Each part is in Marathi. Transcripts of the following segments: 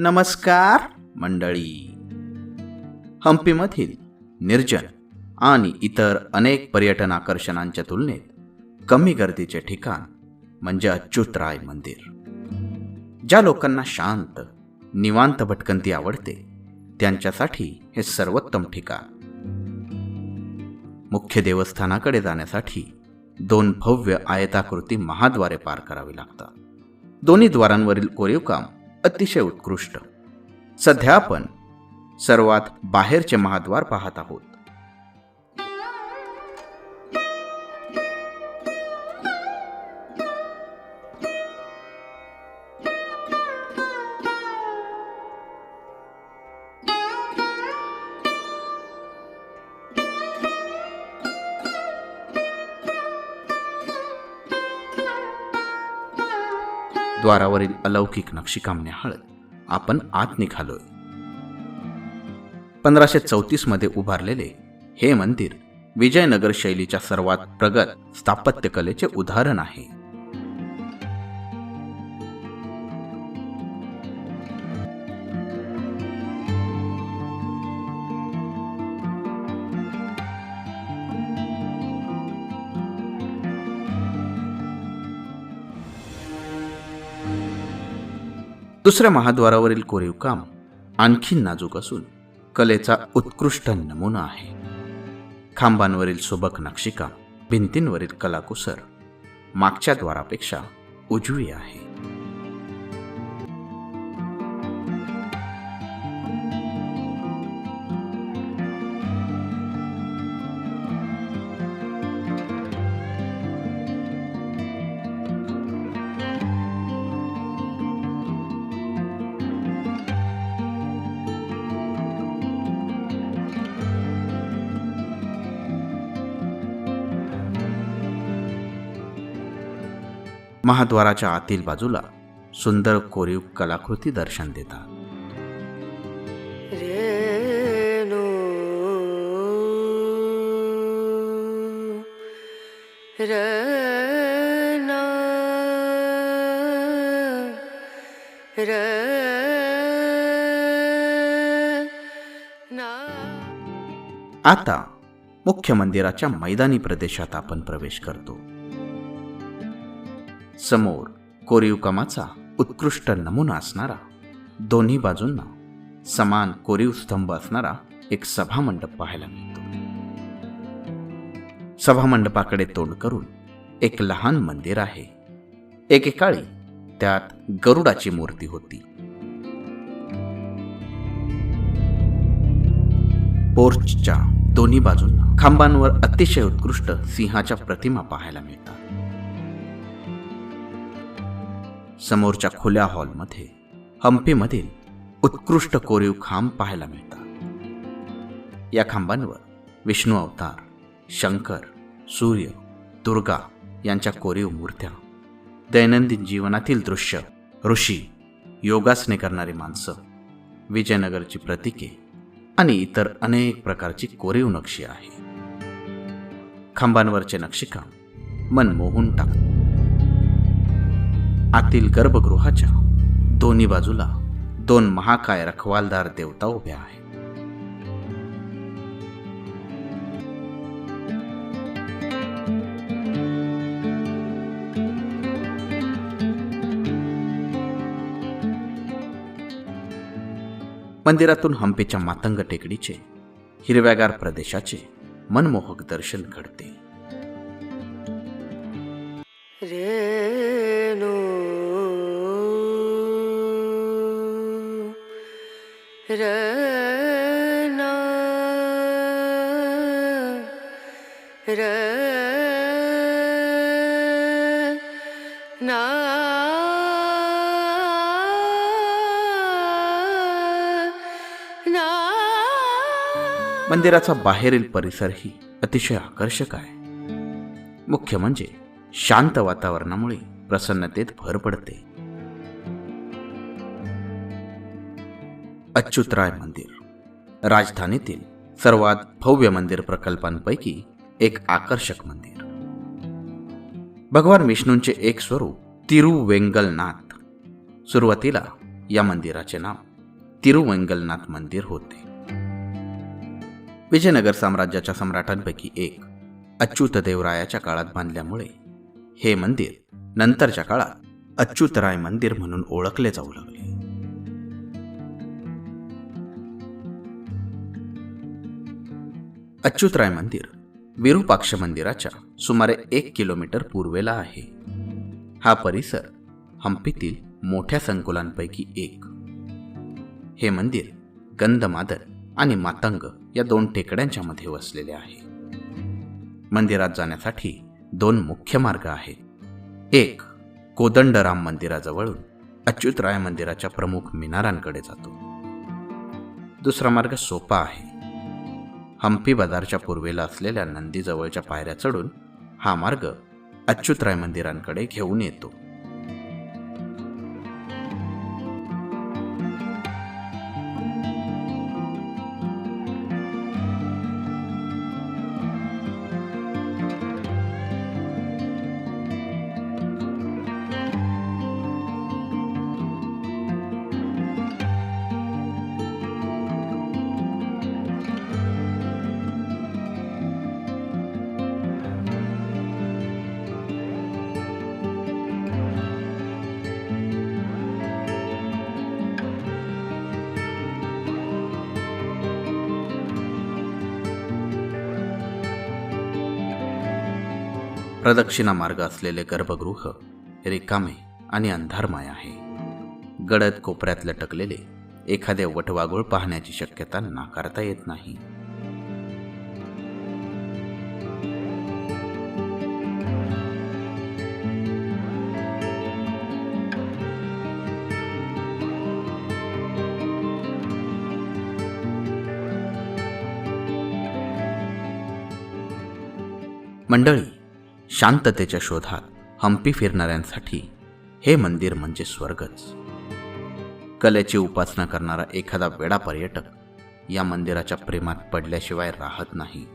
नमस्कार मंडळी. हम्पीमधील निर्जन आणि इतर अनेक पर्यटन आकर्षणांच्या तुलनेत कमी गर्दीचे ठिकाण म्हणजे अच्युतराय मंदिर. ज्या लोकांना शांत निवांत भटकंती आवडते त्यांच्यासाठी हे सर्वोत्तम ठिकाण. मुख्य देवस्थानाकडे जाण्यासाठी दोन भव्य आयताकृती महाद्वारे पार करावी लागतात. दोन्ही द्वारांवरील कोरीव काम अतिशय उत्कृष्ट. सध्या आपण सर्वात बाहेरचे महाद्वार पाहत आहोत. द्वारावरील अलौकिक नक्षीकाम निहाळत आपण आत निघालोय. पंधराशे चौतीसमध्ये उभारलेले हे मंदिर विजयनगर शैलीच्या सर्वात प्रगत स्थापत्यकलेचे उदाहरण आहे. दुसऱ्या महाद्वारावरील कोरीव काम आणखी नाजूक असून कलेचा उत्कृष्ट नमुना आहे. खांबांवरील सुबक नक्षीकाम भिंतींवरील कलाकुसर मागच्या द्वारापेक्षा उजवी आहे. महाद्वाराच्या आतील बाजूला सुंदर कोरीव कलाकृती दर्शन देतात. आता मुख्य मंदिराच्या मैदानी प्रदेशात आपण प्रवेश करतो. समोर कोरीव कामाचा उत्कृष्ट नमुना असणारा दोन्ही बाजूंना समान कोरीव स्तंभ असणारा एक सभामंडप पाहायला मिळतो. सभामंडपाकडे तोंड करून एक लहान मंदिर आहे. एकेकाळी त्यात गरुडाची मूर्ती होती. पोर्चच्या दोन्ही बाजूंना खांबांवर अतिशय उत्कृष्ट सिंहाच्या प्रतिमा पाहायला मिळतात. समोरच्या खुल्या हॉलमध्ये हम्पीमधील उत्कृष्ट कोरीव खांब पाहायला मिळतात. या खांबांवर विष्णू अवतार शंकर सूर्य दुर्गा यांच्या कोरीव मूर्त्या दैनंदिन जीवनातील दृश्य ऋषी योगासने करणारी माणसं विजयनगरची प्रतीके आणि इतर अनेक प्रकारची कोरीव नक्षी आहे खांबांवरचे नक्षीकाम मन मोहून टाकतात. आतील गर्भगृहाच्या दोन्ही बाजूला दोन महाकाय रखवालदार देवता उभ्या आहेत. मंदिरातून हंपीच्या मातंग टेकडीचे हिरव्यागार प्रदेशाचे मनमोहक दर्शन घडते. रे रना रना मंदिराचा बाहेरील परिसरही अतिशय आकर्षक आहे. मुख्य म्हणजे शांत वातावरणामुळे प्रसन्नतेत भर पडते. अच्युतराय मंदिर. राजधानीतील सर्वात भव्य मंदिर प्रकल्पांपैकी एक आकर्षक मंदिर. भगवान विष्णूंचे एक स्वरूप तिरुवेंगलनाथ. सुरुवातीला या मंदिराचे नाव तिरुवेंगलनाथ मंदिर होते. विजयनगर साम्राज्याच्या सम्राटांपैकी एक अच्युतदेवरायाच्या काळात बांधल्यामुळे हे मंदिर नंतरच्या काळात अच्युतराय मंदिर म्हणून ओळखले जाऊ लागले. अच्युतराय मंदिर विरूपाक्ष मंदिराच्या सुमारे एक किलोमीटर पूर्वेला आहे. हा परिसर हम्पीतील मोठ्या संकुलांपैकी एक. हे मंदिर गंधमादर आणि मातंग या दोन टेकड्यांच्या मध्ये वसलेले आहे. मंदिरात जाण्यासाठी दोन मुख्य मार्ग आहेत. एक कोदंडराम मंदिराजवळून अच्युतराय मंदिराच्या प्रमुख मिनारांकडे जातो. दुसरा मार्ग सोपा आहे. हम्पी बाजारच्या पूर्वेला असलेल्या नंदीजवळच्या पायऱ्या चढून हा मार्ग अच्युतराय मंदिरांकडे घेऊन येतो. प्रदक्षिणा मार्ग असलेले गर्भगृह रिकामे आणि अंधारमय आहे. गडद कोपऱ्यात लटकलेले एखादे वटवागुळ पाहण्याची शक्यता नाकारता येत नाही. मंडळी शांततेच्या शोधात हम्पी फिरणाऱ्यांसाठी हे मंदिर म्हणजे स्वर्गच. कलेची उपासना करणारा एखादा वेडा पर्यटक या मंदिराच्या प्रेमात पडल्याशिवाय राहत नाही.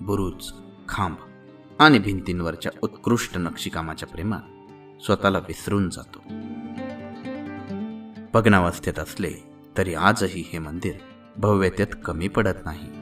बुरुज खांब आणि भिंतींवरच्या उत्कृष्ट नक्षीकामाच्या प्रेमात स्वतःला विसरून जातो. भग्नावस्थेत असले तरी आजही हे मंदिर भव्यतेत कमी पडत नाही.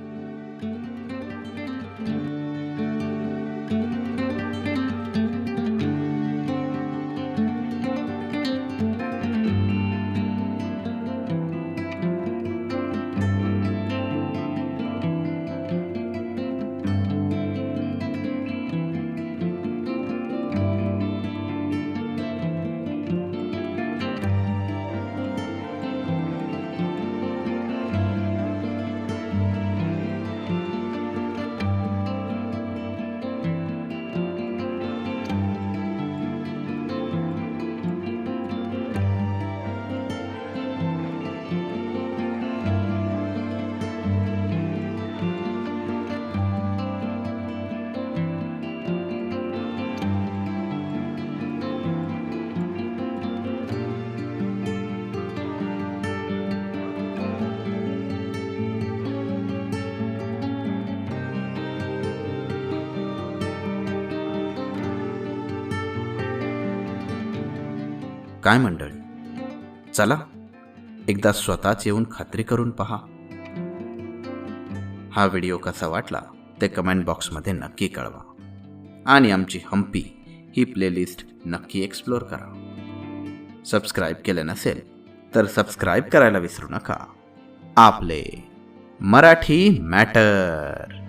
काय मंडळी? चला एकदा स्वतःच येऊन खात्री करून पहा. हा व्हिडिओ कसा वाटला ते कमेंट बॉक्समध्ये नक्की कळवा. आणि आमची हम्पी ही प्लेलिस्ट नक्की एक्सप्लोर करा. सबस्क्राईब केलं नसेल तर सबस्क्राईब करायला विसरू नका. आपले मराठी मॅटर